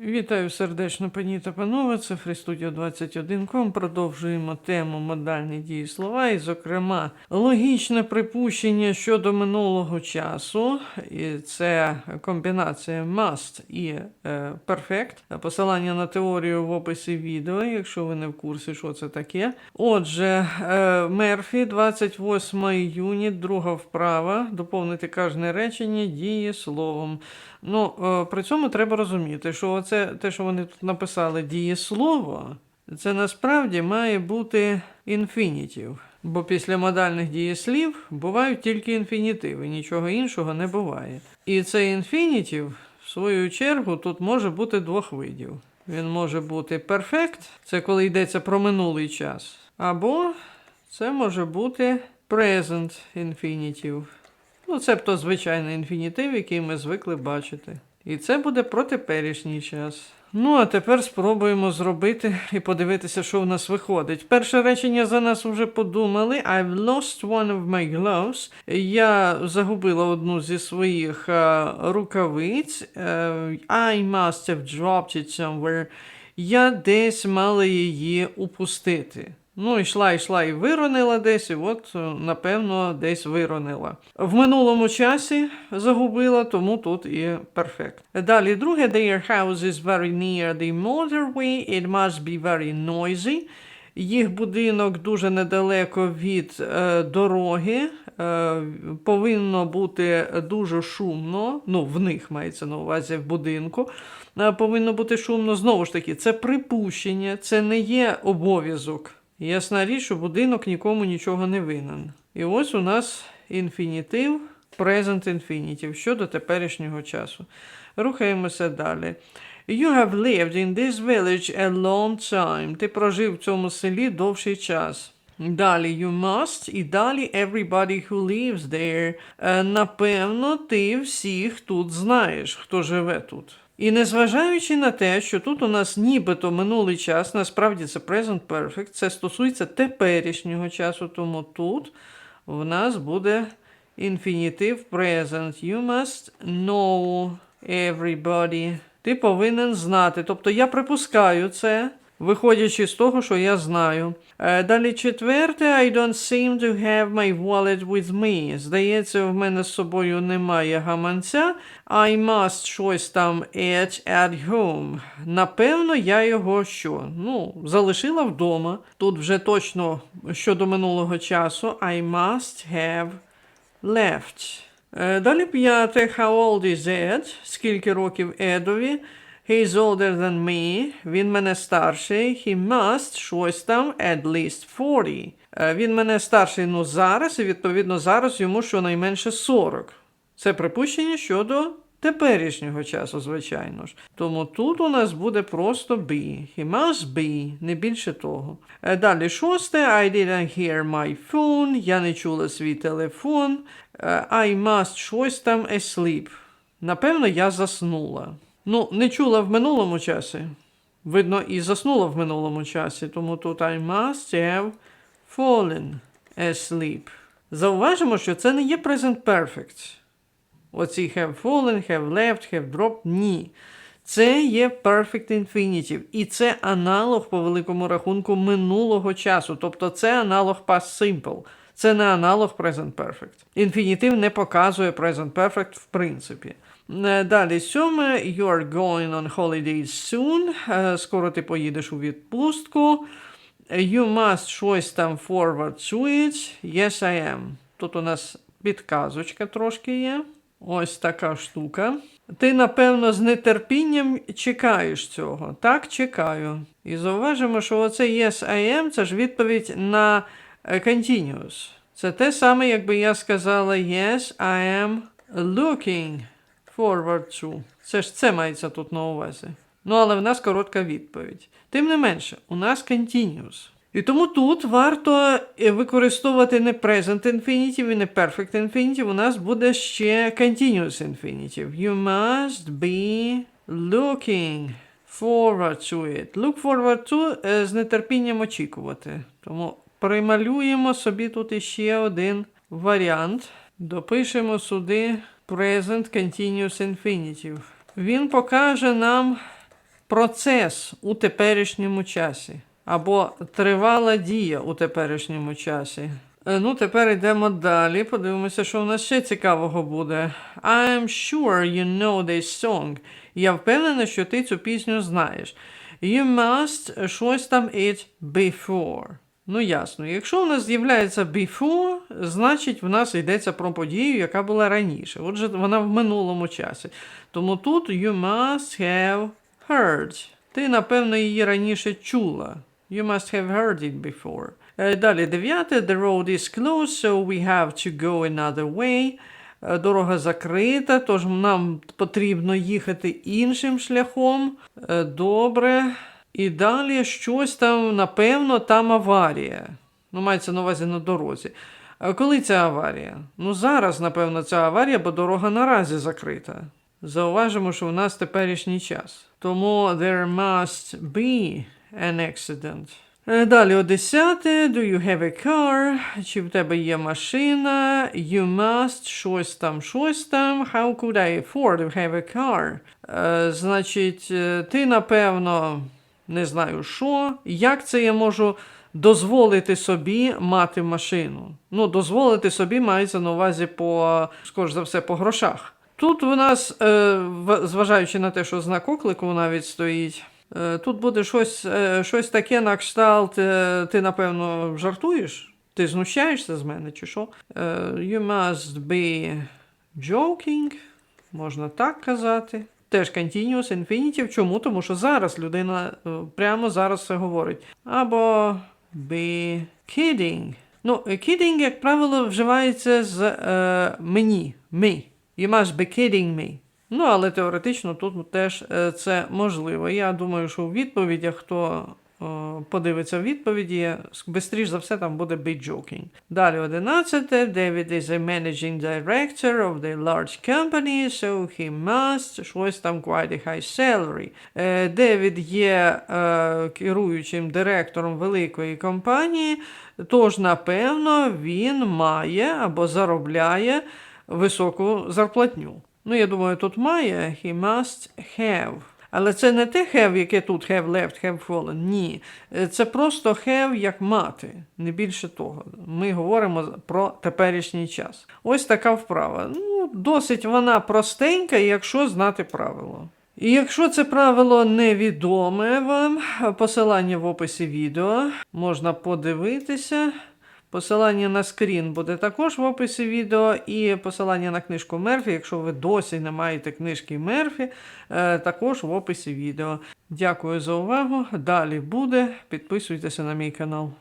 Вітаю сердечно, пані та панове. Це FreeStudio 21.com. Продовжуємо тему модальні дієслова, і, зокрема, логічне припущення щодо минулого часу. І це комбінація must і е, perfect. Посилання на теорію в описі відео, якщо ви не в курсі, що це таке. Отже, е, Мерфі, 28 юніт, друга вправа. Доповнити кожне речення дієсловом. Ну, е, при цьому треба розуміти, що це те, що вони тут написали дієслово, це насправді має бути інфінітів. Бо після модальних дієслів бувають тільки інфінітиви, нічого іншого не буває. І цей інфінітів, в свою чергу, тут може бути двох видів. Він може бути перфект, це коли йдеться про минулий час, або це може бути present infinitive. Ну, цебто звичайний інфінітив, який ми звикли бачити. І це буде про теперішній час. Ну, а тепер спробуємо зробити і подивитися, що в нас виходить. Перше речення за нас вже подумали. I've lost one of my gloves. Я загубила одну зі своїх е, рукавиць. Е, I must have dropped it somewhere. Я десь мала її упустити. Ну, йшла, йшла і виронила десь, і от, е, напевно, десь виронила. В минулому часі загубила, тому тут і перфект. Далі, друге, their house is very near the motorway, it must be very noisy. Їх будинок дуже недалеко від е, дороги, е, повинно бути дуже шумно. Ну, в них мається на увазі в будинку. Е, повинно бути шумно. Знову ж таки, це припущення, це не є обов'язок. Ясна річ, що будинок нікому нічого не винен. І ось у нас інфінітив, present infinitive щодо теперішнього часу. Рухаємося далі. You have lived in this village a long time. Ти прожив в цьому селі довший час. Далі you must і далі everybody who lives there. Е, напевно, ти всіх тут знаєш, хто живе тут. І незважаючи на те, що тут у нас нібито минулий час, насправді це present perfect, це стосується теперішнього часу, тому тут в нас буде інфінітив present. You must know everybody. Ти повинен знати. Тобто я припускаю це, виходячи з того, що я знаю. Е, Далі четверте, I don't seem to have my wallet with me. Здається, в мене з собою немає гаманця. I must щось там at at home. Напевно, я його що? Ну, залишила вдома. Тут вже точно щодо минулого часу. I must have left. Е, Далі п'яте. How old is Ed? Скільки років Едові? He is older than me. Він мене старший. He must щось там at least 40. Е, Він мене старший ну зараз, і відповідно зараз йому щонайменше 40. Це припущення щодо теперішнього часу, звичайно ж. Тому тут у нас буде просто be. He must be, не більше того. Е, Далі шосте. I didn't hear my phone. Я не чула свій телефон. Е, I must щось там asleep. Напевно, я заснула. Ну, не чула в минулому часі. Видно, і заснула в минулому часі, тому тут I must have fallen asleep. Зауважимо, що це не є present perfect. Оці have fallen, have left, have dropped. Ні. Це є perfect infinitive. І це аналог по великому рахунку минулого часу. Тобто це аналог past simple. Це не аналог present perfect. Інфінітив не показує present perfect в принципі. Е, Далі сьоме. You are going on holidays soon. Е, Скоро ти поїдеш у відпустку. You must щось там forward to it. Yes, I am. Тут у нас підказочка трошки є. Ось така штука. Ти, напевно, з нетерпінням чекаєш цього. Так, чекаю. І зауважимо, що оце yes, I am це ж відповідь на е, continuous. Це те саме, якби я сказала yes, I am looking forward to. Це ж це мається тут на увазі. Ну, але в нас коротка відповідь. Тим не менше, у нас continuous. І тому тут варто е, використовувати не present infinitive і не perfect infinitive, у нас буде ще continuous infinitive. You must be looking forward to it. Look forward to е, з нетерпінням очікувати. Тому прималюємо собі тут іще один варіант. Допишемо сюди present continuous infinitive. Він покаже нам процес у теперішньому часі або тривала дія у теперішньому часі. Е, Ну, тепер йдемо далі. Подивимося, що в нас ще цікавого буде. I'm sure you know this song. Я впевнена, що ти цю пісню знаєш. You must щось там it before. Ну, ясно. Якщо у нас з'являється before, значить в нас йдеться про подію, яка була раніше. Отже, вона в минулому часі. Тому тут you must have heard. Ти, напевно, її раніше чула. You must have heard it before. Е, Далі дев'яте. The road is closed, so we have to go another way. Е, Дорога закрита, тож нам потрібно їхати іншим шляхом. Е, Добре. І далі щось там, напевно, там аварія. Ну, мається на увазі на дорозі. А коли ця аварія? Ну, зараз, напевно, ця аварія, бо дорога наразі закрита. Зауважимо, що в нас теперішній час. Тому there must be an accident. Е, Далі о 10. Do you have a car? Чи в тебе є машина? You must щось там, щось там. How could I afford to have a car? Е, значить, е, ти, напевно, не знаю що. Як це я можу дозволити собі мати машину? Ну, дозволити собі мається на увазі по, скоріш за все, по грошах. Тут у нас, е, зважаючи на те, що знак оклику навіть стоїть, е, тут буде щось, е, щось таке на кшталт, ти, напевно, жартуєш? Ти знущаєшся з мене, чи що? You must be joking, можна так казати. Теж continuous infinitive. Чому? Тому що зараз людина е, прямо зараз це говорить. Або be kidding. Ну, kidding, як правило, вживається з е, мені, me. You must be kidding me. Ну, але теоретично тут теж е, це можливо. Я думаю, що у відповідях, хто подивиться відповіді, швидше за все там буде be joking. Далі 11. David is a managing director of the large company, so he must щось там quite a high salary. Е, Девід є е, керуючим директором великої компанії, тож, напевно, він має або заробляє високу зарплатню. Ну, я думаю, тут має he must have. Але це не те have, яке тут have left, have fallen. Ні. Е, Це просто have як мати, не більше того. Ми говоримо про теперішній час. Ось така вправа. Ну, досить вона простенька, якщо знати правило. І якщо це правило невідоме вам, посилання в описі відео можна подивитися. Посилання на скрін буде також в описі відео, і посилання на книжку Мерфі, якщо ви досі не маєте книжки Мерфі, е, також в описі відео. Дякую за увагу. Далі буде. Підписуйтеся на мій канал.